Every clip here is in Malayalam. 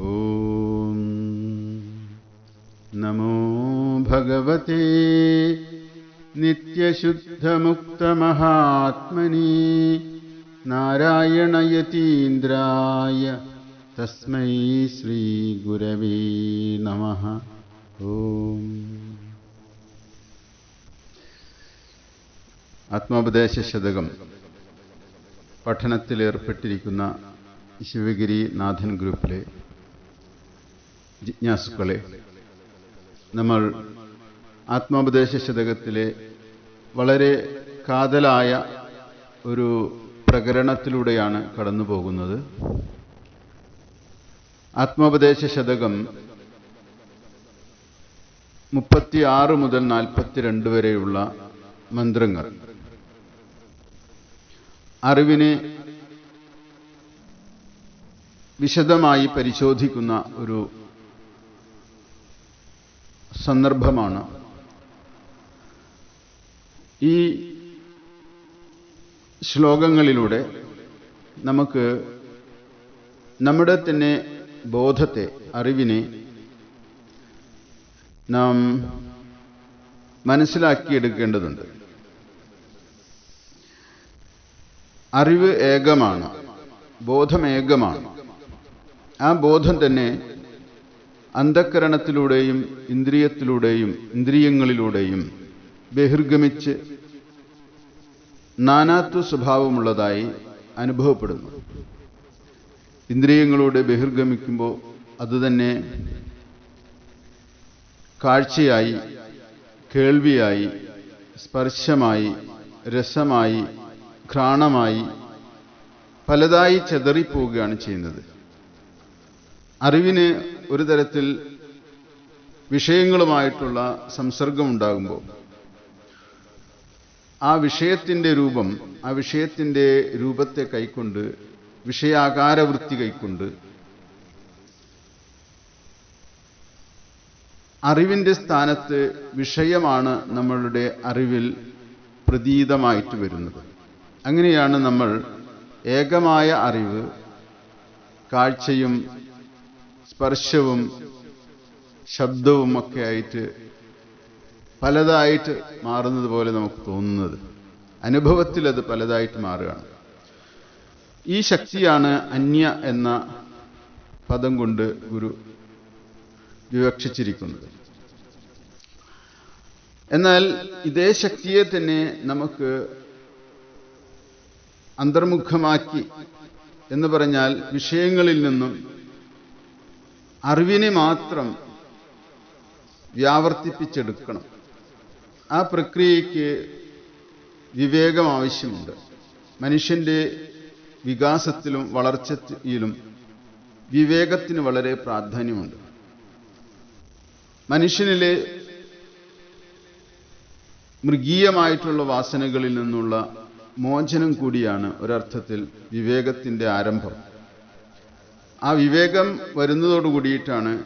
ॐ नमो भगवते नित्यशुद्धमुक्तमहात्मनि नारायणयतीन्द्राय तस्मै श्रीगुरवे नमः ॐ ആത്മോപദേശ ശതകം പഠനത്തിലേർപ്പെട്ടിരിക്കുന്ന ശിവഗിരി നാഥൻ ഗ്രൂപ്പിലെ ജിജ്ഞാസുക്കളെ നമ്മൾ ആത്മോപദേശ ശതകത്തിലെ വളരെ കാതലായ ഒരു പ്രകരണത്തിലൂടെയാണ് കടന്നു പോകുന്നത് ആത്മോപദേശ ശതകം മുപ്പത്തിയാറ് മുതൽ നാൽപ്പത്തിരണ്ട് വരെയുള്ള മന്ത്രങ്ങൾ. അറിവിനെ വിശദമായി പരിശോധിക്കുന്ന ഒരു സന്ദർഭമാണ്. ഈ ശ്ലോകങ്ങളിലൂടെ നമുക്ക് നമ്മുടെ തന്നെ ബോധത്തെ അറിവിനെ നാം മനസ്സിലാക്കിയെടുക്കേണ്ടതുണ്ട്. അറിവ് ഏകമാണ് ബോധം ഏകമാണ് ആ ബോധം തന്നെ അന്ധക്കരണത്തിലൂടെയും ഇന്ദ്രിയത്തിലൂടെയും ഇന്ദ്രിയങ്ങളിലൂടെയും ബഹിർഗമിച്ച് നാനാത്വ സ്വഭാവമുള്ളതായി അനുഭവപ്പെടുന്നു. ഇന്ദ്രിയങ്ങളോട് ബഹിർഗമിക്കുമ്പോൾ അതുതന്നെ കാഴ്ചയായി കേൾവിയായി സ്പർശമായി രസമായി ഘ്രാണമായി പലതായി ചെതറിപ്പോവുകയാണ് ചെയ്യുന്നത്. അറിവിന് ഒരു തരത്തിൽ വിഷയങ്ങളുമായിട്ടുള്ള സംസർഗം ഉണ്ടാകുമ്പോൾ ആ വിഷയത്തിന്റെ രൂപം ആ വിഷയത്തിന്റെ രൂപത്തെ കൈക്കൊണ്ട് വിഷയാകാരവൃത്തി കൈക്കൊണ്ട് അറിവിന്റെ സ്ഥാനത്ത് വിഷയമാണ് നമ്മളുടെ അറിവിൽ പ്രതീതമായിട്ട് വരുന്നത്. അങ്ങനെയാണ് നമ്മൾ ഏകമായ അറിവ് കാഴ്ചയും സ്പർശവും ശബ്ദവും ഒക്കെ ആയിട്ട് പലതായിട്ട് മാറുന്നത് പോലെ നമുക്ക് തോന്നുന്നത്. അനുഭവത്തിൽ അത് പലതായിട്ട് മാറുകയാണ്. ഈ ശക്തിയാണ് അന്യ എന്ന പദം കൊണ്ട് ഗുരു വിവക്ഷിച്ചിരിക്കുന്നത്. എന്നാൽ ഇതേ ശക്തിയെ തന്നെ നമുക്ക് അന്തർമുഖമാക്കി എന്ന് പറഞ്ഞാൽ വിഷയങ്ങളിൽ നിന്നും അറിവിനെ മാത്രം വ്യാവർത്തിപ്പിച്ചെടുക്കണം. ആ പ്രക്രിയയ്ക്ക് വിവേകം ആവശ്യമുണ്ട്. മനുഷ്യന്റെ വികാസത്തിലും വളർച്ചയിലും വിവേകത്തിന് വളരെ പ്രാധാന്യമുണ്ട്. മനുഷ്യനിലെ മൃഗീയമായിട്ടുള്ള വാസനകളിൽ നിന്നുള്ള മോചനം കൂടിയാണ് ഒരർത്ഥത്തിൽ വിവേകത്തിന്റെ ആരംഭം. ആ വിവേകം വരുന്നതോടു കൂടിയിട്ടാണ്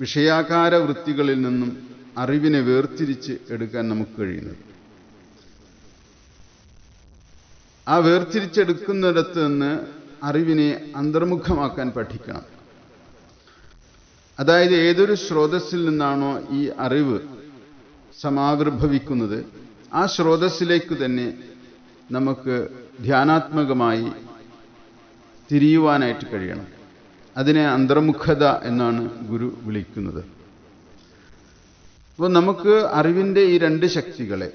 വിഷയാകാര വൃത്തികളിൽ നിന്നും അറിവിനെ വേർതിരിച്ച് എടുക്കാൻ നമുക്ക് കഴിയുന്നത്. ആ വേർതിരിച്ചെടുക്കുന്നിടത്ത് നിന്ന് അറിവിനെ അന്തർമുഖമാക്കാൻ പഠിക്കണം. അതായത് ഏതൊരു സ്രോതസ്സിൽ നിന്നാണോ ഈ അറിവ് സമാവിർഭവിക്കുന്നത് ആ സ്രോതസ്സിലേക്ക് തന്നെ നമുക്ക് ധ്യാനാത്മകമായി തിരിയുവാനായിട്ട് കഴിയണം. അതിനെ അന്തർമുഖത എന്നാണ് ഗുരു വിളിക്കുന്നത്. അപ്പോൾ നമുക്ക് അറിവിന്റെ ഈ രണ്ട് ശക്തികളെ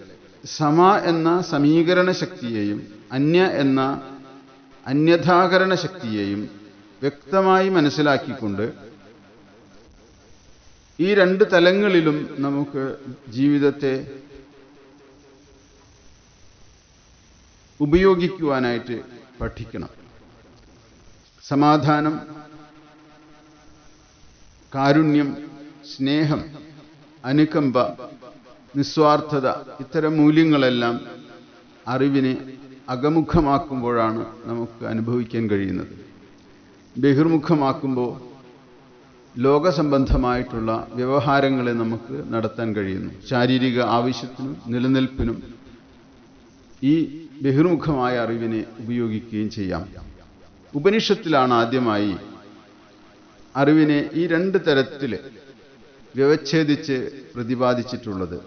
സമ എന്ന സമീകരണ ശക്തിയെയും അന്യ എന്ന അന്യഥാകരണ ശക്തിയെയും വ്യക്തമായി മനസ്സിലാക്കിക്കൊണ്ട് ഈ രണ്ട് തലങ്ങളിലും നമുക്ക് ജീവിതത്തെ ഉപയോഗിക്കുവാനായിട്ട് പഠിക്കണം. സമാധാനം കാരുണ്യം സ്നേഹം അനുകമ്പ നിസ്വാർത്ഥത ഇത്തരം മൂല്യങ്ങളെല്ലാം അറിവിനെ അകമുഖമാക്കുമ്പോഴാണ് നമുക്ക് അനുഭവിക്കാൻ കഴിയുന്നത്. ബഹിർമുഖമാക്കുമ്പോൾ ലോകസംബന്ധമായിട്ടുള്ള വ്യവഹാരങ്ങളെ നമുക്ക് നടത്താൻ കഴിയുന്നു. ശാരീരിക ആവശ്യത്തിനും നിലനിൽപ്പിനും ഈ ബഹിർമുഖമായ അറിവിനെ ഉപയോഗിക്കുകയും ചെയ്യാം. ഉപനിഷത്തിലാണ് ആദ്യമായി അറിവിനെ ഈ രണ്ട് തരത്തിൽ വ്യവച്ഛേദിച്ച് പ്രതിപാദിച്ചിട്ടുള്ളത്.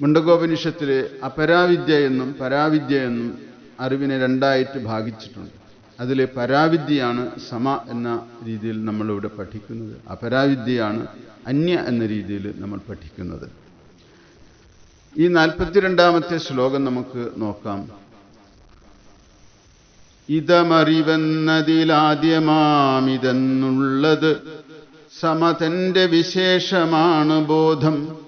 മുണ്ടകോപനിഷത്തിൽ അപരാവിദ്യ എന്നും പരാവിദ്യ എന്നും അറിവിനെ രണ്ടായിട്ട് ഭാഗിച്ചിട്ടുണ്ട്. അതിൽ പരാവിദ്യയാണ് സമ എന്ന രീതിയിൽ നമ്മളിവിടെ പഠിക്കുന്നത്. അപരാവിദ്യയാണ് അന്യ എന്ന രീതിയിൽ നമ്മൾ പഠിക്കുന്നത്. ഈ നാൽപ്പത്തിരണ്ടാമത്തെ ശ്ലോകം നമുക്ക് നോക്കാം. ഇതമറിവെന്നതിലാദ്യമാമിതെന്നുള്ളത് സമതന്റെ വിശേഷമാണ് ബോധം.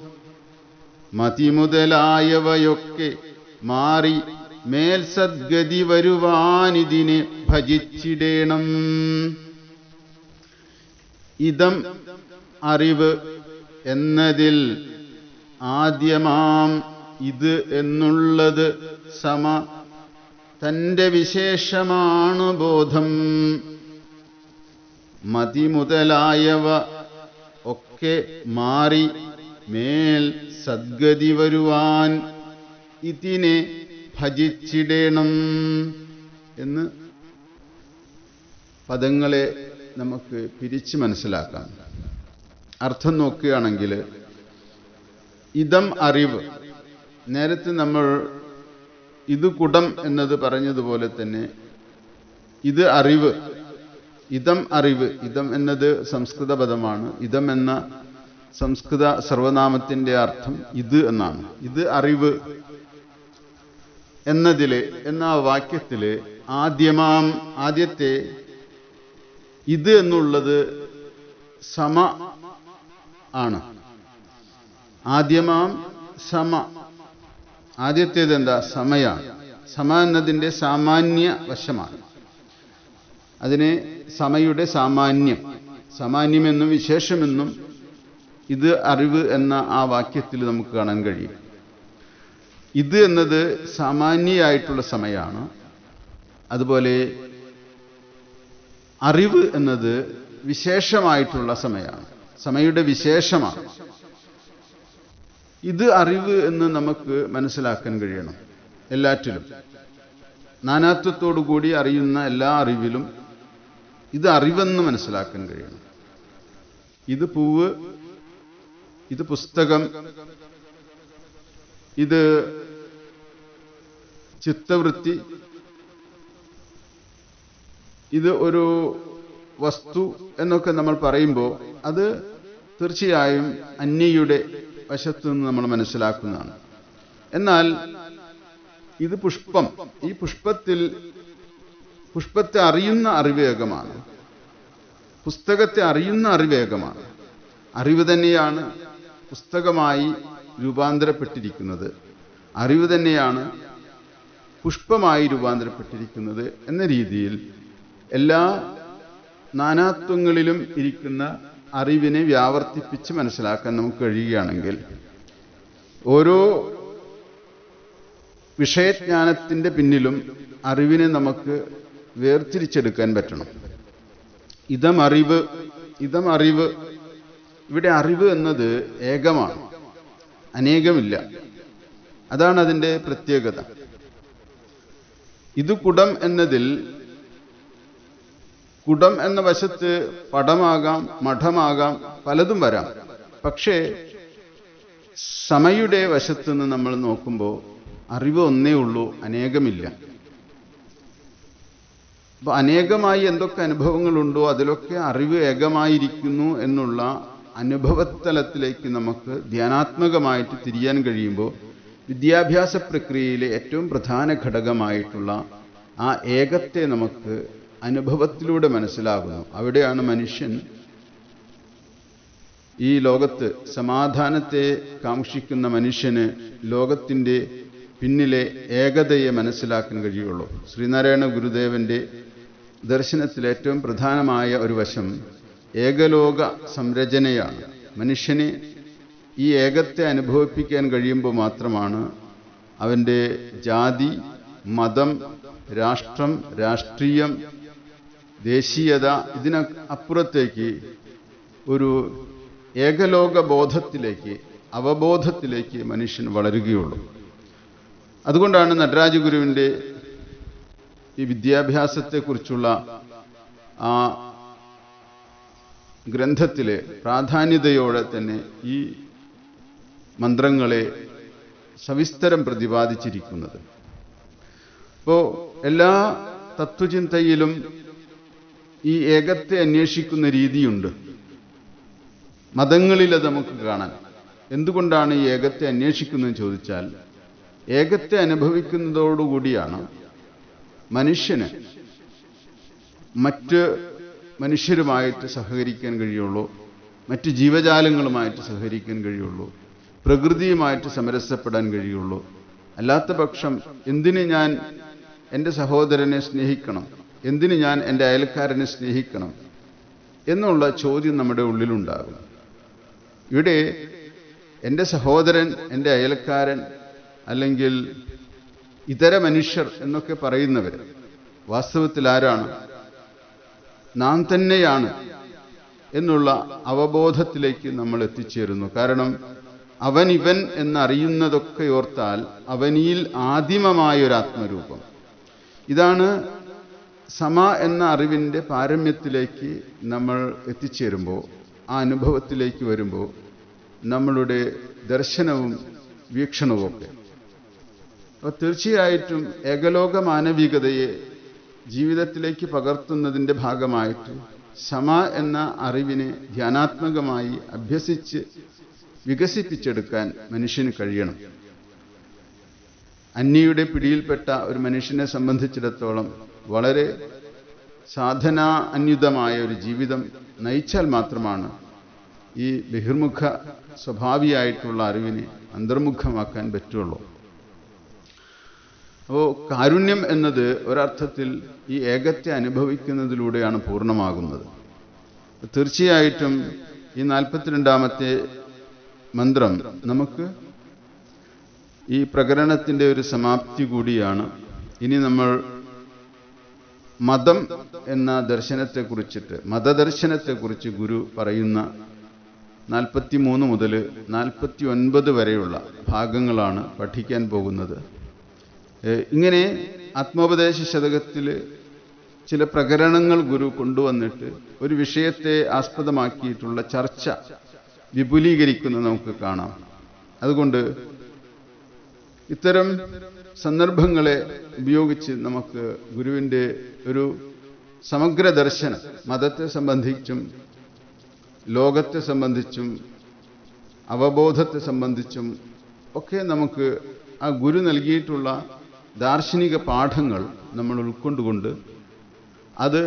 മതി മുതലായവയൊക്കെ മാറി മേൽസദ്ഗതി വരുവാനിതിനെ ഭജിച്ചിടേണം. ഇതം അറിവ് എന്നതിൽ ആദ്യമാം ഇത് എന്നുള്ളത് സമ തന്റെ വിശേഷമാണ് ബോധം. മതി മുതലായവ ഒക്കെ മാറി മേൽ സദ്ഗതി വരുവാൻ ഇതിനെ ഭജിച്ചിടണം എന്ന് പദങ്ങളെ നമുക്ക് പിരിച്ച് മനസ്സിലാക്കാം. അർത്ഥം നോക്കുകയാണെങ്കിൽ ഇതം അറിവ്. നേരത്തെ നമ്മൾ ഇത് കുടം എന്നത് പറഞ്ഞതുപോലെ തന്നെ ഇത് അറിവ്. ഇതം അറിവ്. ഇതം എന്നത് സംസ്കൃത പദമാണ്. ഇതം എന്ന സംസ്കൃത സർവനാമത്തിന്റെ അർത്ഥം ഇത് എന്നാണ്. ഇത് അറിവ് എന്നതിലെ എന്ന വാക്യത്തിൽ ആദ്യമാം ആദ്യത്തെ ഇത് എന്നുള്ളത് സമ ആണ്. ആദ്യമാം സമ ആദ്യത്തേത് എന്താ സമയാണ് സമ എന്നതിന്റെ സാമാന്യ വശമാണ്. അതിനെ സമയുടെ സാമാന്യം. സാമാന്യമെന്നും വിശേഷമെന്നും ഇത് അറിവ് എന്ന ആ വാക്യത്തിൽ നമുക്ക് കാണാൻ കഴിയും. ഇത് എന്നത് സാമാന്യമായിട്ടുള്ള സമയമാണ് അതുപോലെ അറിവ് എന്നത് വിശേഷമായിട്ടുള്ള സമയമാണ് സമയുടെ വിശേഷമാണ്. ഇത് അറിവ് എന്ന് നമുക്ക് മനസ്സിലാക്കാൻ കഴിയണം. എല്ലാറ്റിലും. നാനാത്വത്തോടു കൂടി അറിയുന്ന എല്ലാ അറിവിലും ഇത് അറിവെന്ന് മനസ്സിലാക്കാൻ കഴിയണം. ഇത് പൂവ് ഇത് പുസ്തകം ഇത് ചിത്തവൃത്തി ഇത് ഒരു വസ്തു എന്നൊക്കെ നമ്മൾ പറയുമ്പോൾ അത് തീർച്ചയായും അന്യയുടെ വശത്ത് നിന്ന് നമ്മൾ മനസ്സിലാക്കുന്നതാണ്. എന്നാൽ ഇത് പുഷ്പം. ഈ പുഷ്പത്തിൽ പുഷ്പത്തെ അറിയുന്ന അറിവേഗമാണ്. പുസ്തകത്തെ അറിയുന്ന അറിവേഗമാണ്. അറിവ് തന്നെയാണ് പുസ്തകമായി രൂപാന്തരപ്പെട്ടിരിക്കുന്നത്. അറിവ് തന്നെയാണ് പുഷ്പമായി രൂപാന്തരപ്പെട്ടിരിക്കുന്നത് എന്ന രീതിയിൽ എല്ലാ നാനാത്വങ്ങളിലും ഇരിക്കുന്ന അറിവിനെ വ്യാവർത്തിപ്പിച്ച് മനസ്സിലാക്കാൻ നമുക്ക് കഴിയുകയാണെങ്കിൽ ഓരോ വിഷയജ്ഞാനത്തിന്റെ പിന്നിലും അറിവിനെ നമുക്ക് വേർതിരിച്ചെടുക്കാൻ പറ്റണം. ഇതം അറിവ് അറിവ്. ഇവിടെ അറിവ് എന്നത് ഏകമാണ്. അനേകമില്ല. അതാണ് അതിന്റെ പ്രത്യേകത. ഇത് കുടം എന്നതിൽ കുടം എന്ന വശത്ത് പടമാകാം മഠമാകാം പലതും വരാം. പക്ഷേ സമയുടെ വശത്ത് നിന്ന് നമ്മൾ നോക്കുമ്പോൾ അറിവ് ഒന്നേ ഉള്ളൂ അനേകമില്ല. അപ്പൊ അനേകമായി എന്തൊക്കെ അനുഭവങ്ങളുണ്ടോ അതിലൊക്കെ അറിവ് ഏകമായിരിക്കുന്നു എന്നുള്ള അനുഭവത്തലത്തിലേക്ക് നമുക്ക് ധ്യാനാത്മകമായിട്ട് തിരിയാൻ കഴിയുമ്പോൾ വിദ്യാഭ്യാസ പ്രക്രിയയിലെ ഏറ്റവും പ്രധാന ഘടകമായിട്ടുള്ള ആ ഏകത്തെ നമുക്ക് അനുഭവത്തിലൂടെ മനസ്സിലാകുന്നു. അവിടെയാണ് മനുഷ്യൻ ഈ ലോകത്ത് സമാധാനത്തെ കാക്ഷിക്കുന്ന മനുഷ്യന് ലോകത്തിന്റെ പിന്നിലെ ഏകതയെ മനസ്സിലാക്കാൻ കഴിയുള്ളൂ. ശ്രീനാരായണ ഗുരുദേവന്റെ ദർശനത്തിൽ ഏറ്റവും പ്രധാനമായ ഒരു വശം ഏകലോക സംരചനയാണ്. മനുഷ്യനെ ഈ ഏകത്തെ അനുഭവിപ്പിക്കാൻ കഴിയുമ്പോൾ മാത്രമാണ് അവന്റെ ജാതി മതം രാഷ്ട്രം രാഷ്ട്രീയം ദേശീയത ഇതിന് അപ്പുറത്തേക്ക് ഒരു ഏകലോക ബോധത്തിലേക്ക് അവബോധത്തിലേക്ക് മനുഷ്യൻ വളരുകയുള്ളൂ. അതുകൊണ്ടാണ് നടരാജ ഗുരുവിന്റെ ഈ വിദ്യാഭ്യാസത്തെക്കുറിച്ചുള്ള ആ ഗ്രന്ഥത്തിലെ പ്രാധാന്യതയോടെ തന്നെ ഈ മന്ത്രങ്ങളെ സവിസ്തരം പ്രതിപാദിച്ചിരിക്കുന്നത്. അപ്പോൾ എല്ലാ തത്വചിന്തയിലും ഈ ഏകത്തെ അന്വേഷിക്കുന്ന രീതിയുണ്ട്. മതങ്ങളിൽ അത് നമുക്ക് കാണാൻ. എന്തുകൊണ്ടാണ് ഈ ഏകത്തെ അന്വേഷിക്കുന്നതെന്ന് ചോദിച്ചാൽ ഏകത്തെ അനുഭവിക്കുന്നതോടുകൂടിയാണ് മനുഷ്യന് മറ്റ് മനുഷ്യരുമായിട്ട് സഹകരിക്കാൻ കഴിയുള്ളൂ മറ്റ് ജീവജാലങ്ങളുമായിട്ട് സഹകരിക്കാൻ കഴിയുള്ളൂ പ്രകൃതിയുമായിട്ട് സമരസപ്പെടാൻ കഴിയുള്ളൂ. അല്ലാത്ത പക്ഷം എന്തിന് ഞാൻ എന്റെ സഹോദരനെ സ്നേഹിക്കണം? എന്തിന് ഞാൻ എന്റെ അയൽക്കാരനെ സ്നേഹിക്കണം എന്നുള്ള ചോദ്യം നമ്മുടെ ഉള്ളിലുണ്ടാകും. ഇവിടെ എന്റെ സഹോദരൻ എന്റെ അയൽക്കാരൻ അല്ലെങ്കിൽ ഇതര മനുഷ്യർ എന്നൊക്കെ പറയുന്നവർ വാസ്തവത്തിൽ ആരാണ്? നാം തന്നെയാണ് എന്നുള്ള അവബോധത്തിലേക്ക് നമ്മൾ എത്തിച്ചേരുന്നു. കാരണം അവൻ ഇവൻ എന്നറിയുന്നതൊക്കെ ഓർത്താൽ അവനിൽ ആദിമമായൊരു ആത്മരൂപം ഇതാണ് സമ എന്ന അറിവിന്റെ പാരമ്യത്തിലേക്ക് നമ്മൾ എത്തിച്ചേരുമ്പോൾ ആ അനുഭവത്തിലേക്ക് വരുമ്പോൾ നമ്മളുടെ ദർശനവും വീക്ഷണവും ഒക്കെ. അപ്പോൾ തീർച്ചയായിട്ടും ഏകലോക മാനവികതയെ ജീവിതത്തിലേക്ക് പകർത്തുന്നതിന്റെ ഭാഗമായിട്ട് സമ എന്ന അറിവിനെ ധ്യാനാത്മകമായി അഭ്യസിച്ച് വികസിപ്പിച്ചെടുക്കാൻ മനുഷ്യന് കഴിയണം. അന്യയുടെ പിടിയിൽപ്പെട്ട ഒരു മനുഷ്യനെ സംബന്ധിച്ചിടത്തോളം വളരെ സാധനാ അന്യുതമായ ഒരു ജീവിതം നയിച്ചാൽ മാത്രമാണ് ഈ ബഹിർമുഖ സ്വഭാവിയായിട്ടുള്ള അറിവിനെ അന്തർമുഖമാക്കാൻ പറ്റുള്ളൂ. അപ്പോൾ കാരുണ്യം എന്നത് ഒരർത്ഥത്തിൽ ഈ ഏകത്തെ അനുഭവിക്കുന്നതിലൂടെയാണ് പൂർണമാകുന്നത്. തീർച്ചയായിട്ടും ഈ നാൽപ്പത്തിരണ്ടാമത്തെ മന്ത്രം നമുക്ക് ഈ പ്രകരണത്തിന്റെ ഒരു സമാപ്തി കൂടിയാണ്. ഇനി നമ്മൾ മതം എന്ന ദർശനത്തെക്കുറിച്ചിട്ട് മതദർശനത്തെക്കുറിച്ച് ഗുരു പറയുന്ന നാൽപ്പത്തി മൂന്ന് മുതൽ നാൽപ്പത്തി ഒൻപത് വരെയുള്ള ഭാഗങ്ങളാണ് പഠിക്കാൻ പോകുന്നത്. ഇങ്ങനെ ആത്മോപദേശ ശതകത്തിൽ ചില പ്രകരണങ്ങൾ ഗുരു കൊണ്ടുവന്നിട്ട് ഒരു വിഷയത്തെ ആസ്പദമാക്കിയിട്ടുള്ള ചർച്ച വിപുലീകരിക്കുന്നത് നമുക്ക് കാണാം. അതുകൊണ്ട് ഇത്തരം സന്ദർഭങ്ങളെ ഉപയോഗിച്ച് നമുക്ക് ഗുരുവിന്റെ ഒരു സമഗ്ര ദർശനം മതത്തെ സംബന്ധിച്ചും ലോകത്തെ സംബന്ധിച്ചും അവബോധത്തെ സംബന്ധിച്ചും ഒക്കെ നമുക്ക് ആ ഗുരു നൽകിയിട്ടുള്ള ദാർശനിക പാഠങ്ങൾ നമ്മൾ ഉൾക്കൊണ്ടുകൊണ്ട് അത്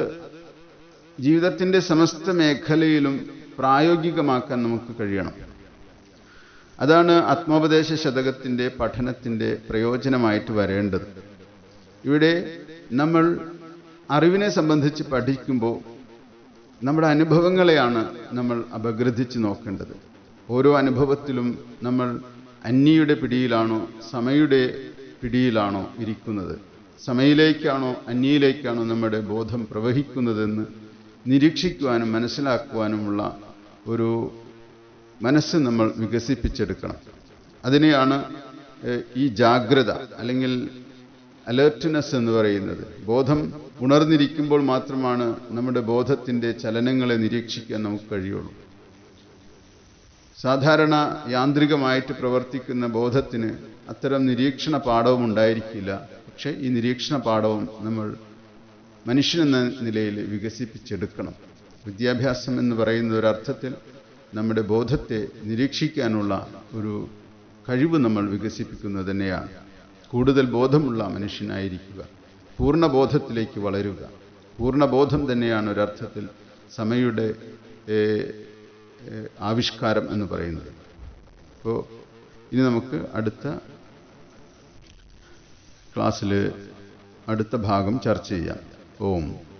ജീവിതത്തിന്റെ സമസ്ത മേഖലയിലും പ്രായോഗികമാക്കാൻ നമുക്ക് കഴിയണം. അതാണ് ആത്മോപദേശ ശതകത്തിന്റെ പഠനത്തിന്റെ പ്രയോജനമായിട്ട് വരേണ്ടത്. ഇവിടെ നമ്മൾ അറിവിനെ സംബന്ധിച്ച് പഠിക്കുമ്പോൾ നമ്മുടെ അനുഭവങ്ങളെയാണ് നമ്മൾ അപഗ്രഥിച്ച് നോക്കേണ്ടത്. ഓരോ അനുഭവത്തിലും നമ്മൾ അന്യയുടെ പിടിയിലാണോ സമയുടെ പിടിയിലാണോ ഇരിക്കുന്നത്? സമയിലേക്കാണോ അന്യയിലേക്കാണോ നമ്മുടെ ബോധം പ്രവഹിക്കുന്നതെന്ന് നിരീക്ഷിക്കുവാനും മനസ്സിലാക്കുവാനുമുള്ള ഒരു മനസ്സ് നമ്മൾ വികസിപ്പിച്ചെടുക്കണം. അതിനെയാണ് ഈ ജാഗ്രത അല്ലെങ്കിൽ അലേർട്ട്നെസ് എന്ന് പറയുന്നത്. ബോധം ഉണർന്നിരിക്കുമ്പോൾ മാത്രമാണ് നമ്മുടെ ബോധത്തിന്റെ ചലനങ്ങളെ നിരീക്ഷിക്കാൻ നമുക്ക് കഴിയുള്ളൂ. സാധാരണ യാന്ത്രികമായിട്ട് പ്രവർത്തിക്കുന്ന ബോധത്തിന് അത്തരം നിരീക്ഷണ പാഠവും ഉണ്ടായിരിക്കില്ല. പക്ഷേ ഈ നിരീക്ഷണ പാഠവും നമ്മൾ മനുഷ്യനെന്ന നിലയിൽ വികസിപ്പിച്ചെടുക്കണം. വിദ്യാഭ്യാസം എന്ന് പറയുന്ന ഒരർത്ഥത്തിൽ നമ്മുടെ ബോധത്തെ നിരീക്ഷിക്കാനുള്ള ഒരു കഴിവ് നമ്മൾ വികസിപ്പിക്കുന്നത് തന്നെയാണ്. കൂടുതൽ ബോധമുള്ള മനുഷ്യനായിരിക്കുക. പൂർണബോധത്തിലേക്ക് വളരുക. പൂർണബോധം തന്നെയാണ് ഒരർത്ഥത്തിൽ സമയുടെ ആവിഷ്കാരം എന്ന് പറയുന്നത്. അപ്പോൾ ഇനി നമുക്ക് അടുത്ത ക്ലാസ്സിൽ അടുത്ത ഭാഗം ചർച്ച ചെയ്യാം. ഓം.